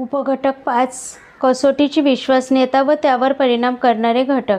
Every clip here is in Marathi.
उपघटक पाच कसोटीची विश्वसनीयता व त्यावर परिणाम करणारे घटक.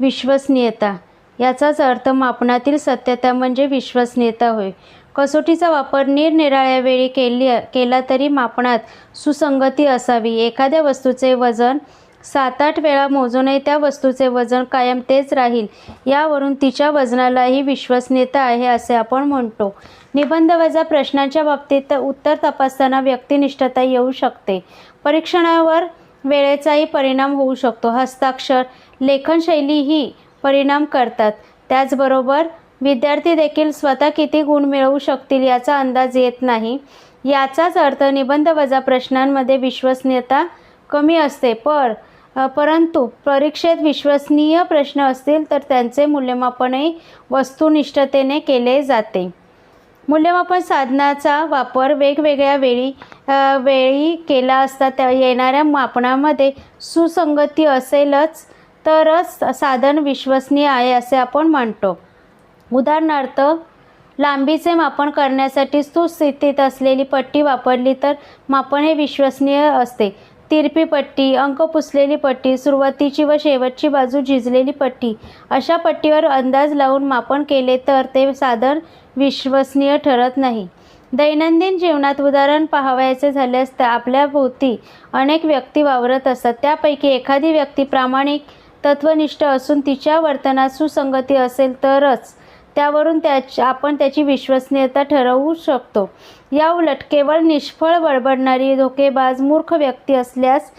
विश्वसनीयता याचाच अर्थ मापनातील सत्यता म्हणजे विश्वसनीयता होय. कसोटीचा वापर निरनिराळ्या वेळी केली केला तरी मापनात सुसंगती असावी. एखाद्या वस्तूचे वजन सात आठ वेळा मोजूनही त्या वस्तूचे वजन कायम तेच राहील. यावरून तिच्या वजनालाही विश्वसनीयता आहे असे आपण म्हणतो. निबंध वजा प्रश्नांच्या बाबतीत उत्तर तपासताना व्यक्तिनिष्ठता येऊ शकते. परीक्षणावर वेळेचाही परिणाम होऊ शकतो. हस्ताक्षर लेखनशैलीही परिणाम करतात. त्याचबरोबर विद्यार्थी देखील स्वतः किती गुण मिळवू शकतील याचा अंदाज येत नाही. याचाच अर्थ निबंध वजा प्रश्नांमध्ये विश्वसनीयता कमी असते. पर परंतु परीक्षेत विश्वसनीय प्रश्न असतील तर त्यांचे मूल्यमापनही वस्तुनिष्ठतेने केले जाते. मूल्यमापन साधनाचा वापर वेगवेगळ्या वेळी वेळी केला असता त्या येणाऱ्या मापनामध्ये सुसंगती असेलच तरच साधन विश्वसनीय आहे असे आपण म्हणतो उदाहरणार्थ लांबीचे मापन करण्यासाठी सुस्थितीत असलेली पट्टी वापरली तर मापन हे विश्वसनीय असते. तिरपी पट्टी अंक पुसलेली पट्टी सुरुवातीची व शेवटची बाजू झिजलेली पट्टी. अशा पट्टीवर अंदाज लावून मापन केले तर ते साधन विश्वसनीय ठरत नाही. दैनंदिन जीवनात उदाहरण पाहावयाचे झाल्यास तर आपल्या भोवती अनेक व्यक्ती वावरत असतात. त्यापैकी एखादी व्यक्ती प्रामाणिक तत्वनिष्ठ असून तिच्या वर्तनात सुसंगती असेल तरच त्यावरून त्याच आपण त्याची विश्वसनीयता ठरवू शकतो. या उलट केवळ निष्फळ बडबडणारी धोकेबाज मूर्ख व्यक्ती असल्यास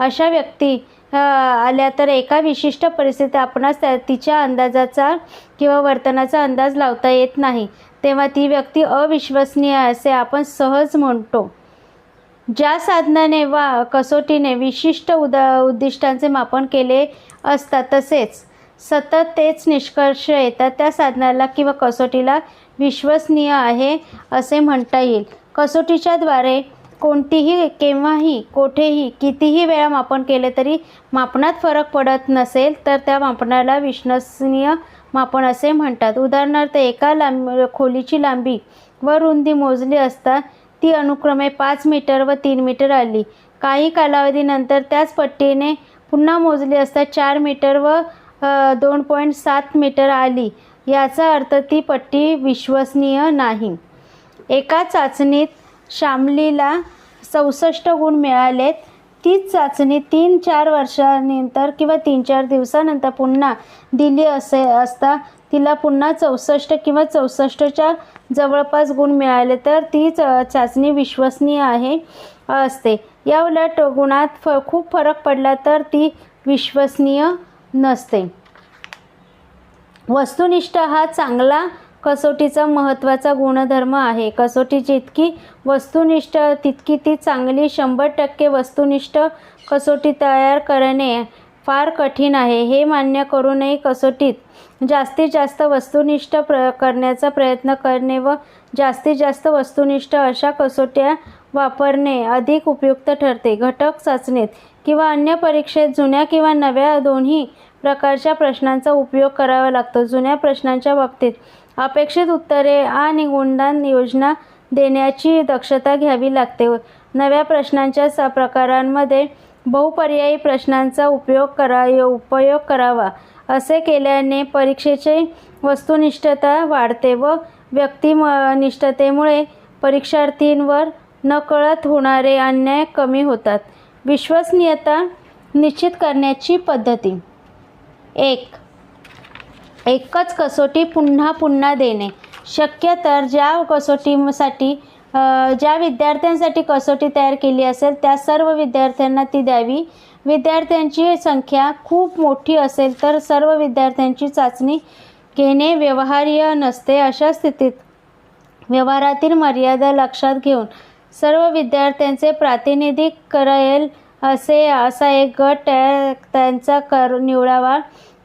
अशा व्यक्ती आल्या तर एका विशिष्ट परिस्थितीत आपणास त्या तिच्या अंदाजाचा किंवा वर्तनाचा अंदाज लावता येत नाही. तेव्हा ती व्यक्ती अविश्वसनीय असे आपण सहज म्हणतो. ज्या साधनाने वा कसोटीने विशिष्ट उदा उद्दिष्टांचे मापन केले असतात तसेच सतत तेच निष्कर्ष येतात त्या साधनाला किंवा कसोटीला विश्वसनीय आहे असे म्हणता येईल. कसोटीच्याद्वारे कोणतीही केव्हाही कोठेही कितीही वेळा मापन केले तरी मापनात फरक पडत नसेल तर त्या मापनाला विश्वसनीय मापन असे म्हणतात. उदाहरणार्थ एका लांब खोलीची लांबी व रुंदी मोजली असता ती अनुक्रमे पाच मीटर व तीन मीटर आली. काही कालावधीनंतर त्याच पट्टीने पुन्हा मोजली असता चार मीटर व दोन पॉईंट सात मीटर आली. याचा अर्थ ती पट्टी विश्वसनीय नाही. एका चाचणीत शामलीला चौसष्ट गुण मिळालेत. तीच चाचणी तीन चार वर्षानंतर किंवा तीन चार दिवसानंतर पुन्हा दिली असे असता तिला पुन्हा चौसष्ट किंवा चौसष्टच्या जवळपास गुण मिळाले तर ती च चाचणी विश्वसनीय आहे असते. या उलट गुणात फ खूप फरक पडला तर ती विश्वसनीय नसते. वस्तुनिष्ठ हा चांगला कसोटीचा महत्त्वाचा गुणधर्म आहे. कसोटी जितकी वस्तुनिष्ठ तितकी ती चांगली. शंभर टक्के वस्तुनिष्ठ कसोटी तयार करणे फार कठीण आहे. हे मान्य करूनही कसोटीत जास्तीत जास्त वस्तुनिष्ठ प्र करण्याचा प्रयत्न करणे व जास्तीत जास्त वस्तुनिष्ठ अशा कसोट्या वापरणे अधिक उपयुक्त ठरते. घटक चाचणीत किंवा अन्य परीक्षेत जुन्या किंवा नव्या दोन्ही प्रकारच्या प्रश्नांचा उपयोग करावा लागतो. जुन्या प्रश्नांच्या बाबतीत अपेक्षित उत्तरे आणि गुणदान योजना देण्याची दक्षता घ्यावी लागते. नव्या प्रश्नांच्या प्रकारांमध्ये बहुपर्यायी प्रश्नांचा उपयोग करा उपयोग करावा. असे केल्याने परीक्षेची वस्तुनिष्ठता वाढते व व्यक्तिनिष्ठतेमुळे परीक्षार्थींवर नकळत होणारे अन्याय कमी होतात. विश्वसनीयता निश्चित करण्याची पद्धती. एक एकच कसोटी पुन्हा पुन्हा देणे. शक्य तर ज्या कसोटीसाठी ज्या विद्यार्थ्यांसाठी कसोटी तयार केली असेल त्या सर्व विद्यार्थ्यांना ती द्यावी. विद्यार्थ्यांची संख्या खूप मोठी असेल तर सर्व विद्यार्थ्यांची चाचणी घेणे व्यवहार्य नसते अशा स्थितीत व्यवहारातील मर्यादा लक्षात घेऊन सर्व विद्यार्थ्यांचे प्रातिनिधिक करेल असे असा एक गट त्यांचा कर निवडावा.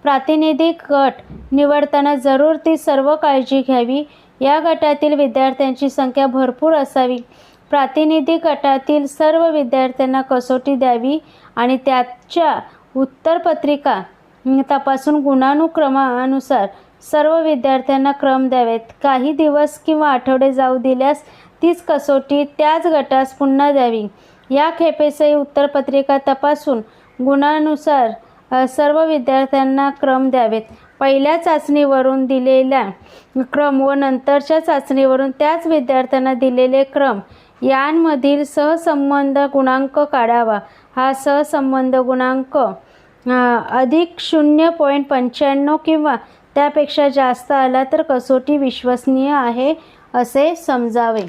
प्रातिनिधिक गट निवडताना जरूर ती सर्व काळजी घ्यावी. या गटातील विद्यार्थ्यांची संख्या भरपूर असावी. प्रातिनिधिक गटातील सर्व विद्यार्थ्यांना कसोटी द्यावी आणि त्याच्या उत्तरपत्रिका तपासून गुणानुक्रमानुसार सर्व विद्यार्थ्यांना क्रम द्यावेत. काही दिवस किंवा आठवडे जाऊ दिल्यास तीच कसोटी त्याच गटास पुन्हा द्यावी. या खेपेसही उत्तरपत्रिका तपासून गुणानुसार सर्व विद्यार्थ्यांना क्रम द्यावेत. पहिल्या चाचणीवरून दिलेल्या क्रम व नंतरच्या चाचणीवरून त्याच विद्यार्थ्यांना दिलेले क्रम यांमधील सहसंबंध गुणांक काढावा. हा सहसंबंध गुणांक अधिक शून्य पॉईंट पंच्याण्णव किंवा त्यापेक्षा जास्त आला तर कसोटी विश्वसनीय आहे असे समजावे.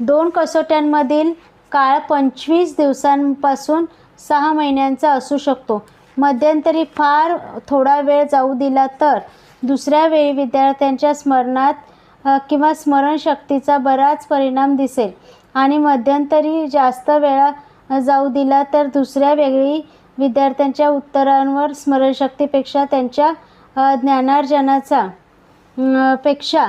दोन कसोट्यांमधील काळ पंचवीस दिवसांपासून सहा महिन्यांचा असू शकतो. मध्यंतरी फार थोडा वेळ जाऊ दिला तर दुसऱ्या वेळी विद्यार्थ्यांच्या स्मरणात किंवा स्मरणशक्तीचा बराच परिणाम दिसेल. आणि मध्यंतरी जास्त वेळा जाऊ दिला तर दुसऱ्या वेळी विद्यार्थ्यांच्या उत्तरांवर स्मरणशक्तीपेक्षा त्यांच्या ज्ञानार्जनाचा पेक्षा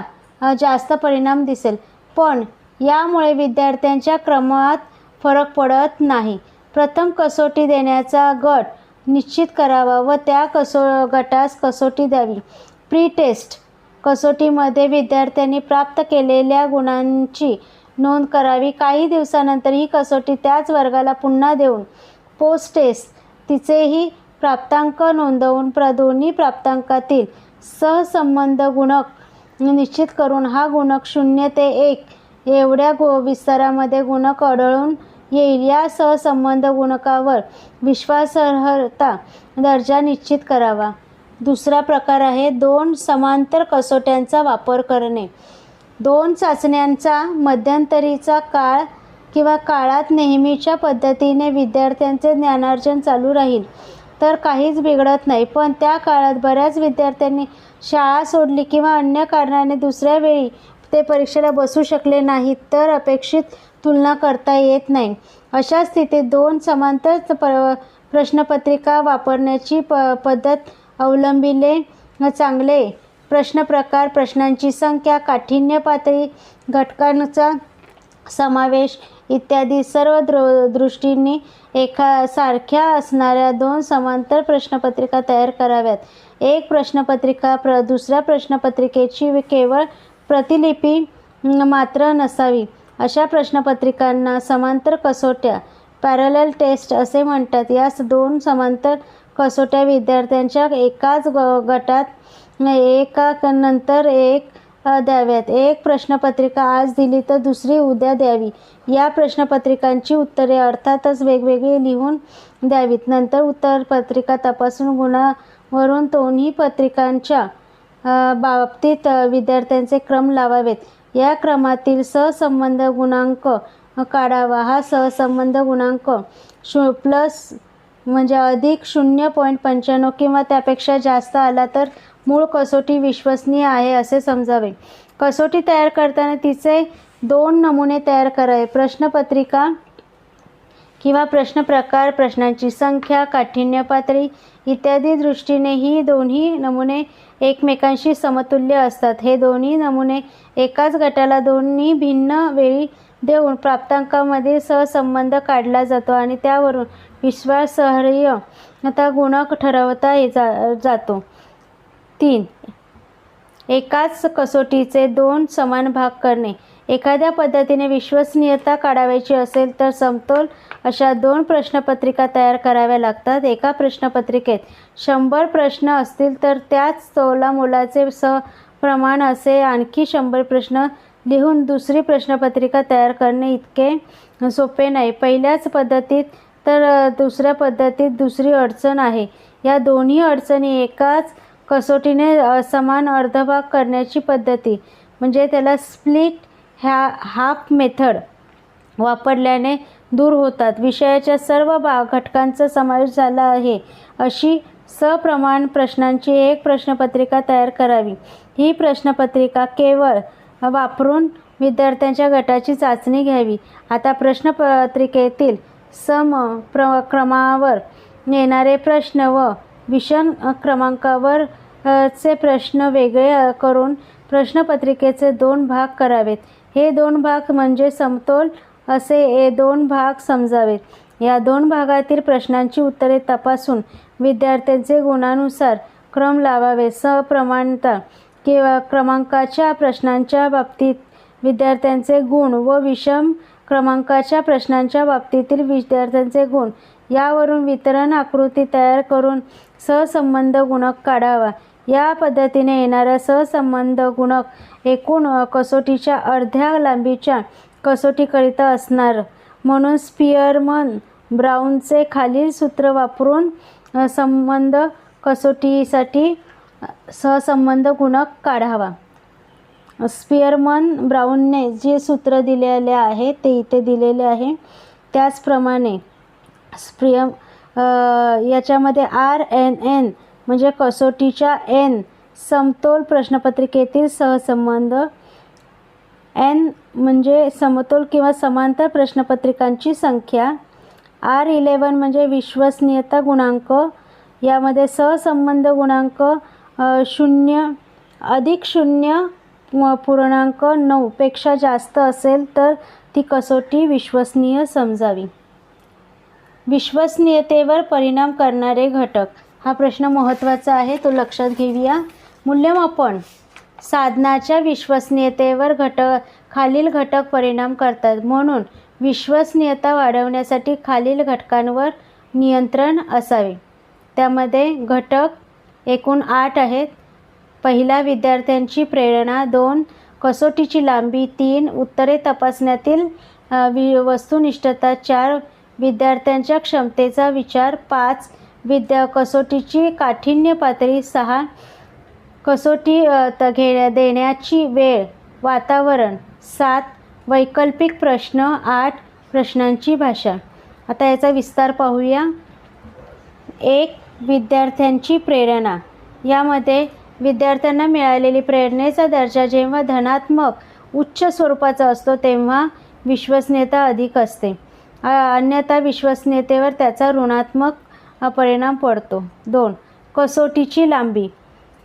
जास्त परिणाम दिसेल. पण यामुळे विद्यार्थ्यांच्या क्रमात फरक पडत नाही. प्रथम कसोटी देण्याचा गट निश्चित करावा व त्या कसो गटास कसोटी द्यावी. प्री टेस्ट कसोटीमध्ये विद्यार्थ्यांनी प्राप्त केलेल्या गुणांची नोंद करावी. काही दिवसानंतर ही कसोटी त्याच वर्गाला पुन्हा देऊन पोस्ट टेस्ट तिचेही प्राप्तांक नोंदवून प्र दोन्ही प्राप्तांकातील सहसंबंध गुणक निश्चित करून हा गुणक शून्य ते एक एवढ्या गो विस्तारामध्ये गुणक आढळून येईल. या सहसंबंध गुणकावर विश्वासार्हता दर्जा निश्चित करावा. दुसरा प्रकार आहे दोन समांतर कसोट्यांचा वापर करणे. दोन चाचण्यांचा मध्यंतरीचा काळ किंवा काळात नेहमीच्या पद्धतीने विद्यार्थ्यांचे ज्ञानार्जन चालू राहील तर काहीच बिघडत नाही. पण त्या काळात बऱ्याच विद्यार्थ्यांनी शाळा सोडली किंवा अन्य कारणाने दुसऱ्या वेळी ते परीक्षेला बसू शकले नाहीत तर अपेक्षित तुलना करता येत नाही. अशा स्थितीत दोन समांतर प प्रश्नपत्रिका वापरण्याची प पद्धत अवलंबिले चांगले. प्रश्न प्रकार प्रश्नांची संख्या काठिण्य पातळी घटकांचा समावेश इत्यादी सर्व दृ दृष्टींनी एका सारख्या असणाऱ्या दोन समांतर प्रश्नपत्रिका तयार कराव्यात. एक प्रश्नपत्रिका प्र दुसऱ्या प्रश्नपत्रिकेची केवळ प्रतिलिपी मात्र नसावी. अशा प्रश्नपत्रिकांना समांतर कसोट्या पॅरलल टेस्ट असे म्हणतात. यास दोन समांतर कसोट्या विद्यार्थ्यांच्या एकाच ग गटात एका नंतर एक द्याव्यात. एक प्रश्नपत्रिका आज दिली तर दुसरी उद्या द्यावी. या प्रश्नपत्रिकांची उत्तरे अर्थातच वेगवेगळी लिहून द्यावीत. नंतर उत्तरपत्रिका तपासून गुणावरून दोन्ही पत्रिकांच्या बाबतीत विद्यार्थ्यांचे क्रम लावावेत. या क्रमातील सहसंबंध गुणांक काढावा. हा सहसंबंध गुणांक शू प्लस म्हणजे अधिक शून्य पॉईंट पंच्याण्णव किंवा त्यापेक्षा जास्त आला तर मूळ कसोटी विश्वसनीय आहे असे समजावे. कसोटी तयार करताना तिचे दोन नमुने तयार करावे. प्रश्नपत्रिका किंवा प्रश्न प्रकार प्रश्नांची संख्या काठिण्य पातळी इत्यादी दृष्टीने ही दोन्ही नमुने एकमेकांशी समतुल्य असतात. हे दोन्ही नमुने एकाच गटाला दोन्ही भिन्न वेळी देऊन प्राप्तांकामधील सहसंबंध काढला जातो आणि त्यावरून विश्वासार्ह आता गुणक ठरवता जा जातो. तीन. एकाच कसोटीचे दोन समान भाग करणे. एखाद्या पद्धतीने विश्वसनीयता काढावयाची असेल तर समतोल अशा दोन प्रश्नपत्रिका तयार कराव्या लागतात. एका प्रश्नपत्रिकेत शंभर प्रश्न असतील तर त्याच तोला मुलाचे स प्रमाण असे आणखी शंभर प्रश्न लिहून दुसरी प्रश्नपत्रिका तयार करणे इतके सोपे नाही. पहिल्याच पद्धतीत तर दुसऱ्या पद्धतीत दुसरी अडचण आहे. या दोन्ही अडचणी एकाच कसोटीने समान अर्धभाग करण्याची पद्धती म्हणजे त्याला स्प्लिट ह्या हाफ मेथड वापरल्याने दूर होतात. विषयाच्या सर्व बा घटकांचा समावेश झाला आहे. अशी सप्रमाण प्रश्नांची एक प्रश्नपत्रिका तयार करावी. ही प्रश्नपत्रिका केवळ वापरून विद्यार्थ्यांच्या गटाची चाचणी घ्यावी. आता प्रश्नपत्रिकेतील सम प्र क्रमावर येणारे प्रश्न व विषण क्रमांकावर चे प्रश्न वेगळे करून प्रश्नपत्रिकेचे दोन भाग करावेत. हे दोन भाग म्हणजे समतोल असे हे दोन भाग समजावेत. या दोन भागातील प्रश्नांची उत्तरे तपासून विद्यार्थ्यांचे गुणानुसार क्रम लावावे. सप्रमाणता किंवा क्रमांकाच्या प्रश्नांच्या बाबतीत विद्यार्थ्यांचे गुण व विषम क्रमांकाच्या प्रश्नांच्या बाबतीतील विद्यार्थ्यांचे गुण यावरून वितरण आकृती तयार करून सहसंबंध गुणक काढावा. या पद्धतीने येणारा सहसंबंध गुणक एकूण कसोटीच्या अर्ध्या लांबीच्या कसोटीकरिता असणार. म्हणून स्पिअरमन ब्राऊनचे खालील सूत्र वापरून संबंध कसोटीसाठी सहसंबंध गुणक काढावा. स्पिअरमन ब्राऊनने जे सूत्र दिलेले आहे ते इथे दिलेले आहे. त्याचप्रमाणे स्प्रिय याच्यामध्ये आर एन एन म्हणजे कसोटीच्या एन समतोल प्रश्नपत्रिकेतील सहसंबंध एन म्हणजे समतोल किंवा समांतर प्रश्नपत्रिकांची संख्या. आर इलेवन म्हणजे विश्वसनीयता गुणांक. यामध्ये सहसंबंध गुणांक शून्य अधिक शून्य पूर्णांक नऊपेक्षा जास्त असेल तर ती कसोटी विश्वसनीय समजावी. विश्वसनीयतेवर परिणाम करणारे घटक. हा प्रश्न महत्त्वाचा आहे तो लक्षात घेऊया. मूल्यमापन. साधनाच्या विश्वसनीयतेवर घटक खालील घटक परिणाम करतात. म्हणून विश्वसनीयता वाढवण्यासाठी खालील घटकांवर नियंत्रण असावे. त्यामध्ये घटक एकूण आठ आहेत. पहिला विद्यार्थ्यांची प्रेरणा. दोन कसोटीची लांबी. तीन उत्तरे तपासण्यातील वि वस्तुनिष्ठता. चार विद्यार्थ्यांच्या क्षमतेचा विचार. पाच विद्या कसोटीची काठिण्य पातळी सहा कसोटी त घे देण्याची वेळ वातावरण सात वैकल्पिक प्रश्न आठ प्रश्नांची भाषा. आता याचा विस्तार पाहूया. एक विद्यार्थ्यांची प्रेरणा. यामध्ये विद्यार्थ्यांना मिळालेली प्रेरणेचा दर्जा जेव्हा धनात्मक उच्च स्वरूपाचा असतो तेव्हा विश्वसनीयता अधिक असते. अन्यथा विश्वसनीयतेवर त्याचा ऋणात्मक परिणाम पडतो. दोन कसोटीची लांबी.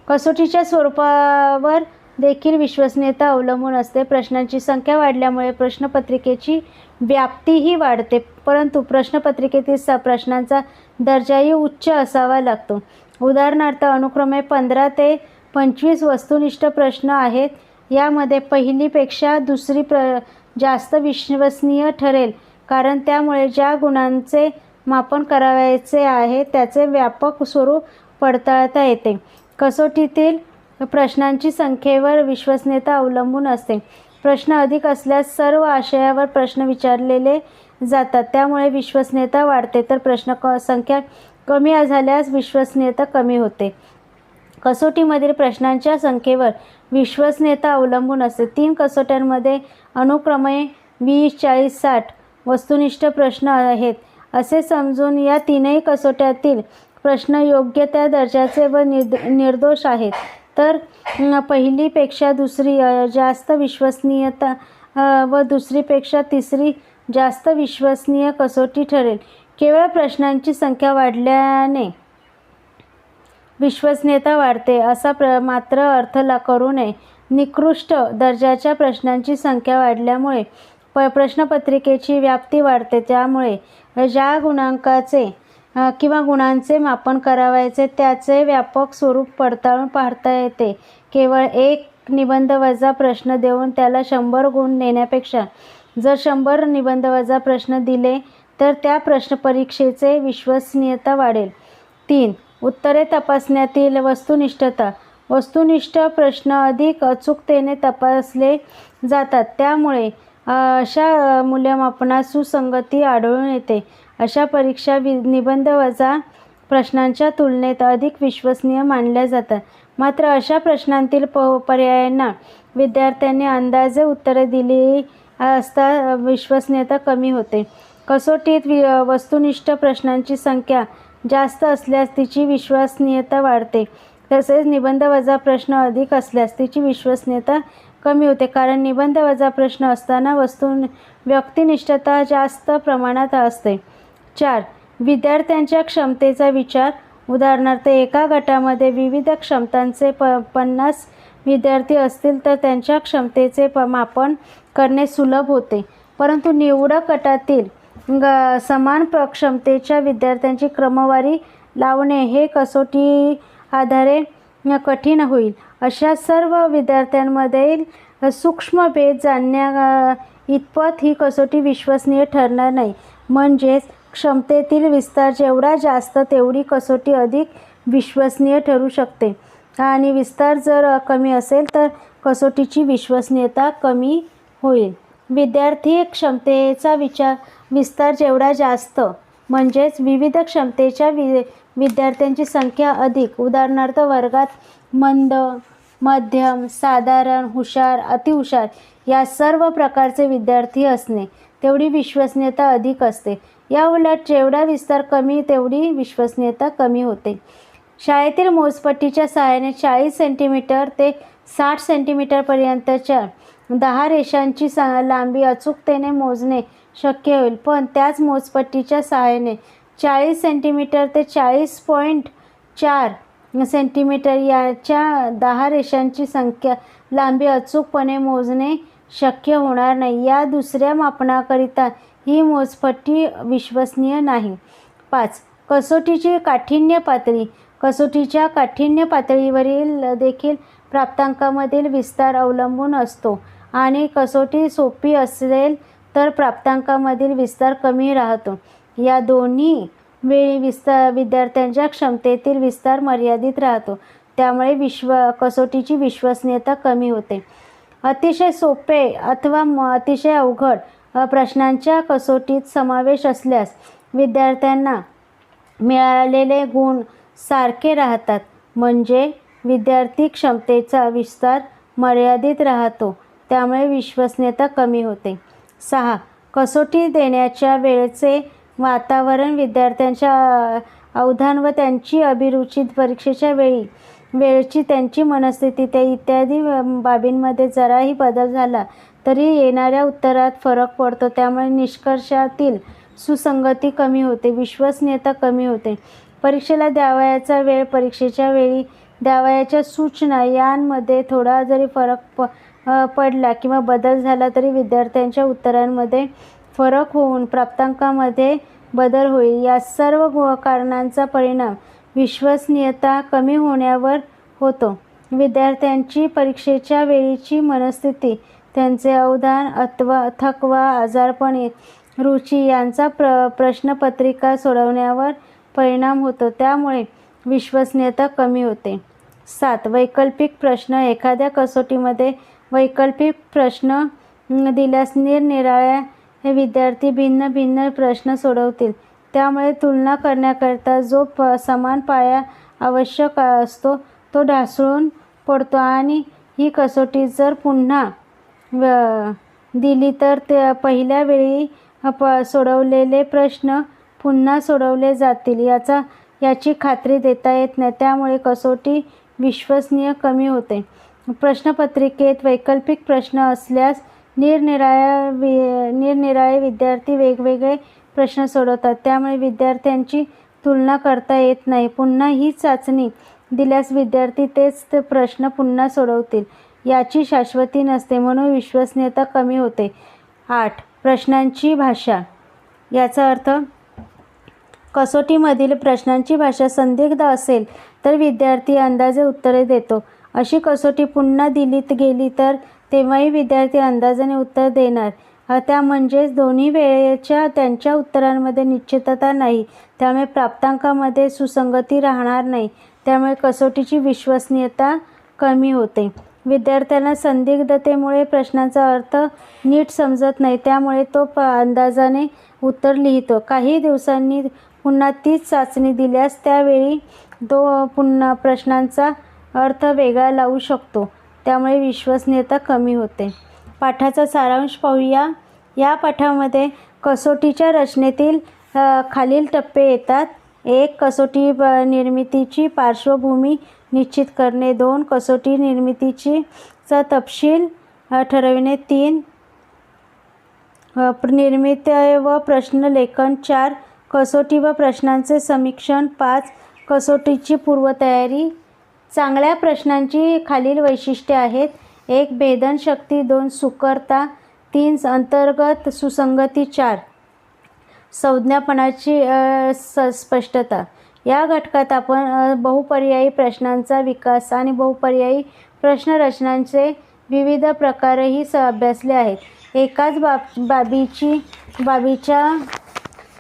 कसोटीच्या स्वरूपावर देखील विश्वसनीयता अवलंबून असते. प्रश्नांची संख्या वाढल्यामुळे प्रश्नपत्रिकेची व्याप्तीही वाढते परंतु प्रश्नपत्रिकेतील स प्रश्नांचा दर्जाही उच्च असावा लागतो. उदाहरणार्थ अनुक्रमे पंधरा ते पंचवीस वस्तुनिष्ठ प्रश्न आहेत. यामध्ये पहिलीपेक्षा दुसरी प्र जास्त विश्वसनीय ठरेल कारण त्यामुळे ज्या गुणांचे मापन करावयाचे आहे त्याचे व्यापक स्वरूप पडताळता येते. कसोटीतील प्रश्नांची संख्येवर विश्वसनीयता अवलंबून असते. प्रश्न अधिक असल्यास सर्व आशयावर प्रश्न विचारलेले जातात. त्यामुळे विश्वसनीयता वाढते तर प्रश्न क संख्या कमी झाल्यास विश्वसनीयता कमी होते. कसोटीमधील प्रश्नांच्या संख्येवर विश्वसनीयता अवलंबून असते. तीन कसोट्यांमध्ये अनुक्रमे वीस चाळीस साठ वस्तुनिष्ठ प्रश्न आहेत. असे समजून या तीनही कसोट्यातील प्रश्न योग्य त्या दर्जाचे व निर्द निर्दोष आहेत. तर पहिलीपेक्षा दुसरी जास्त विश्वसनीयता व दुसरीपेक्षा तिसरी जास्त विश्वसनीय कसोटी ठरेल. केवळ प्रश्नांची संख्या वाढल्याने विश्वसनीयता वाढते असा प्र मात्र अर्थ ला करू नये. निकृष्ट दर्जाच्या प्रश्नांची संख्या वाढल्यामुळे प प्रश्नपत्रिकेची व्याप्ती वाढते. त्यामुळे ज्या गुणांकाचे किंवा गुणांचे मापन करावायचे त्याचे व्यापक स्वरूप पडताळून पाहता येते. केवळ एक निबंध वजा प्रश्न देऊन त्याला शंभर गुण देण्यापेक्षा जर शंभर निबंध वजा प्रश्न दिले तर त्या प्रश्न परीक्षेचे विश्वसनीयता वाढेल. तीन उत्तरे तपासण्यातील वस्तुनिष्ठता. वस्तुनिष्ठ प्रश्न अधिक अचूकतेने तपासले जातात. त्यामुळे अशा मूल्यमापनात सुसंगती आढळून येते. अशा परीक्षा वि निबंध वजा प्रश्नांच्या तुलनेत अधिक विश्वसनीय मानल्या जातात. मात्र अशा प्रश्नांतील प पर्यायांना विद्यार्थ्यांनी अंदाजे उत्तरे दिली असता विश्वसनीयता कमी होते. कसोटीत वि वस्तुनिष्ठ प्रश्नांची संख्या जास्त असल्यास तिची विश्वसनीयता वाढते. तसेच निबंध वजा प्रश्न अधिक असल्यास तिची विश्वसनीयता कमी होते. कारण निबंध वजा प्रश्न असताना वस्तू व्यक्तिनिष्ठता जास्त प्रमाणात असते. चार. विद्यार्थ्यांच्या क्षमतेचा विचार. उदाहरणार्थ एका गटामध्ये विविध क्षमतांचे प पन्नास विद्यार्थी असतील तर त्यांच्या क्षमतेचे प मापन करणे सुलभ होते. परंतु निवडक गटातील ग समान प्र क्षमतेच्या विद्यार्थ्यांची क्रमवारी लावणे हे कसोटी आधारे कठीण होईल. अशा सर्व विद्यार्थ्यांमधील सूक्ष्म भेद जाणण्या इतपत ही कसोटी विश्वसनीय ठरणार नाही. म्हणजेच क्षमतेतील विस्तार जेवढा जास्त तेवढी कसोटी अधिक विश्वसनीय ठरू शकते. आणि विस्तार जर कमी असेल तर कसोटीची विश्वसनीयता कमी होईल. विद्यार्थी क्षमतेचा विचार विस्तार जेवढा जास्त म्हणजेच विविध क्षमतेच्या वि विद्यार्थ्यांची संख्या अधिक. उदाहरणार्थ वर्गात मंद मध्यम साधारण हुशार अतिहुशार या सर्व प्रकारचे विद्यार्थी असणे तेवढी विश्वसनीयता अधिक असते. या उलट जेवढा विस्तार कमी तेवढी विश्वसनीयता कमी होते. शाळेतील मोजपट्टीच्या सहाय्याने चाळीस सेंटीमीटर ते साठ सेंटीमीटरपर्यंतच्या दहा रेषांची सा लांबी अचूकतेने मोजणे शक्य होईल. पण त्याच मोजपट्टीच्या सहाय्याने चाळीस सेंटीमीटर ते चाळीस पॉईंट चार सेंटीमीटर याच्या दहा रेषांची संख्या लांबी अचूकपणे मोजणे शक्य होणार नाही. या दुसऱ्या मापनाकरिता ही मोजपट्टी विश्वसनीय नाही. पाच. कसोटीची काठिण्य पातळी. कसोटीच्या काठिण्य पातळीवरील देखील प्राप्तांकामधील विस्तार अवलंबून असतो आणि कसोटी सोपी असेल तर प्राप्तांकामधील विस्तार कमी राहतो. या दोन्ही वेळी विस्तार विद्यार्थ्यांच्या क्षमतेतील विस्तार मर्यादित राहतो. त्यामुळे विश्व कसोटीची विश्वसनीयता कमी होते. अतिशय सोपे अथवा अतिशय अवघड प्रश्नांच्या कसोटीत समावेश असल्यास विद्यार्थ्यांना मिळालेले गुण सारखे राहतात. म्हणजे विद्यार्थी क्षमतेचा विस्तार मर्यादित राहतो त्यामुळे विश्वसनीयता कमी होते. सहा कसोटी देण्याच्या वेळेचे वातावरण विद्यार्थ्यांच्या अवधान व त्यांची अभिरुची परीक्षेच्या वेळी वेळची त्यांची मनस्थिती ते इत्यादी बाबींमध्ये जराही बदल झाला तरी येणाऱ्या उत्तरात फरक पडतो. त्यामुळे निष्कर्षातील सुसंगती कमी होते. विश्वसनीयता कमी होते. परीक्षेला द्यावयाचा वेळ परीक्षेच्या वेळी द्यावयाच्या सूचना यांमध्ये थोडा जरी फरक प पडला किंवा बदल झाला तरी विद्यार्थ्यांच्या उत्तरांमध्ये फरक होऊन प्राप्तांकामध्ये बदल होईल. या सर्व कारणांचा परिणाम विश्वसनीयता कमी होण्यावर होतो. विद्यार्थ्यांची परीक्षेच्या वेळीची मनस्थिती त्यांचे अवधान अथवा थकवा आजारपण रुची यांचा प्र प्रश्नपत्रिका सोडवण्यावर परिणाम होतो. त्यामुळे विश्वसनीयता कमी होते. सात वैकल्पिक प्रश्न. एखाद्या कसोटीमध्ये वैकल्पिक प्रश्न दिल्यास निरनिराळ्या हे विद्यार्थी भिन्न भिन्न प्रश्न सोडवतील. त्यामुळे तुलना करण्याकरता जो प समान पाया आवश्यक असतो तो ढासळून पडतो. आणि ही कसोटी जर पुन्हा व दिली तर त्या पहिल्या वेळी प सोडवलेले प्रश्न पुन्हा सोडवले जातील. याचा याची खात्री देता येत नाही. त्यामुळे कसोटी विश्वसनीय कमी होते. प्रश्नपत्रिकेत वैकल्पिक प्रश्न असल्यास निरनिराळ्या वि निरनिराळे विद्यार्थी वेगवेगळे प्रश्न सोडवतात. त्यामुळे विद्यार्थ्यांची तुलना करता येत नाही. पुन्हा ही चाचणी दिल्यास विद्यार्थी तेच ते प्रश्न पुन्हा सोडवतील. याची शाश्वती नसते म्हणून विश्वसनीयता कमी होते. आठ. प्रश्नांची भाषा. याचा अर्थ कसोटीमधील प्रश्नांची भाषा संदिग्ध असेल तर विद्यार्थी अंदाजे उत्तरे देतो. अशी कसोटी पुन्हा दिलीत गेली तर तेव्हाही विद्यार्थी अंदाजाने उत्तर देणार. त्या म्हणजेच दोन्ही वेळेच्या त्यांच्या उत्तरांमध्ये निश्चितता नाही. त्यामुळे प्राप्तांकामध्ये सुसंगती राहणार नाही. त्यामुळे कसोटीची विश्वसनीयता कमी होते. विद्यार्थ्यांना संदिग्धतेमुळे प्रश्नांचा अर्थ नीट समजत नाही त्यामुळे तो प अंदाजाने उत्तर लिहितो. काही दिवसांनी पुन्हा तीच चाचणी दिल्यास त्यावेळी तो पुन्हा प्रश्नांचा अर्थ वेगळा लावू शकतो. त्यामुळे विश्वसनीयता कमी होते. पाठाचा सारांश पाहूया. या पाठामध्ये कसोटीच्या रचनेतील खालील टप्पे येतात. एक कसोटी ब- निर्मितीची पार्श्वभूमी निश्चित करणे दोन कसोटी निर्मितीची चा तपशील ठरविणे तीन निर्मित निर्मिती व प्रश्नलेखन चार कसोटी व प्रश्नांचे समीक्षण पाच कसोटीची पूर्वतयारी. चांगल्या प्रश्नांची खालील वैशिष्ट्ये आहेत. एक भेदनशक्ती दोन सुकरता तीन अंतर्गत सुसंगती चार. संज्ञापनाची स स्पष्टता. या घटकात आपण बहुपर्यायी प्रश्नांचा विकास आणि बहुपर्यायी प्रश्नरचनांचे विविध प्रकारही स अभ्यासले आहेत. एकाच बाब बाबीची बाबीच्या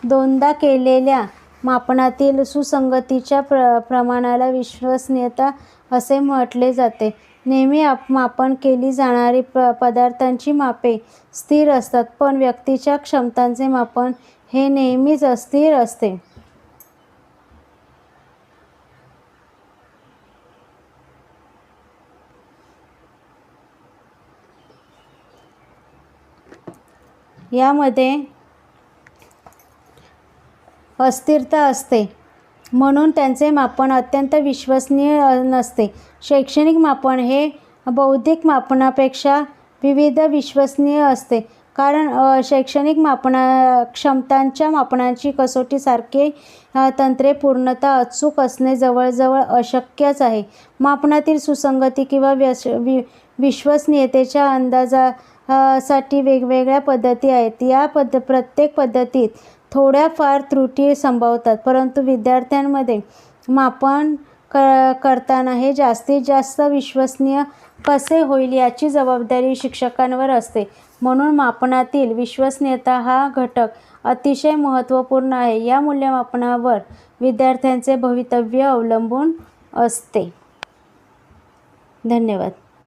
दोनदा केलेल्या मापनातील सुसंगतीच्या प्र प्रमाणाला विश्वसनीयता असे म्हटले जाते. नेहमी आप मापन केली जाणारी प पदार्थांची मापे स्थिर असतात पण व्यक्तीच्या क्षमतांचे मापन हे नेहमीच अस्थिर असते. यामध्ये अस्थिरता असते. म्हणून त्यांचे मापन अत्यंत विश्वसनीय नसते. शैक्षणिक मापन हे बौद्धिक मापनापेक्षा विविध विश्वसनीय असते. कारण शैक्षणिक मापना क्षमतांच्या मापनाची कसोटीसारखे तंत्रे पूर्णतः अचूक असणे जवळजवळ अशक्यच आहे. मापनातील सुसंगती किंवा व्यस वि विश्वसनीयतेच्या अंदाजा साठी वेगवेगळ्या पद्धती आहेत. या पद्ध प्रत्येक पद्धतीत थोड्याफार त्रुटी संभवतात परंतु विद्यार्थ्यांमध्ये मापन क करताना हे जास्तीत जास्त विश्वसनीय कसे होईल याची जबाबदारी शिक्षकांवर असते. म्हणून मापनातील विश्वसनीयता हा घटक अतिशय महत्त्वपूर्ण आहे. या मूल्यमापनावर विद्यार्थ्यांचे भवितव्य अवलंबून असते. धन्यवाद.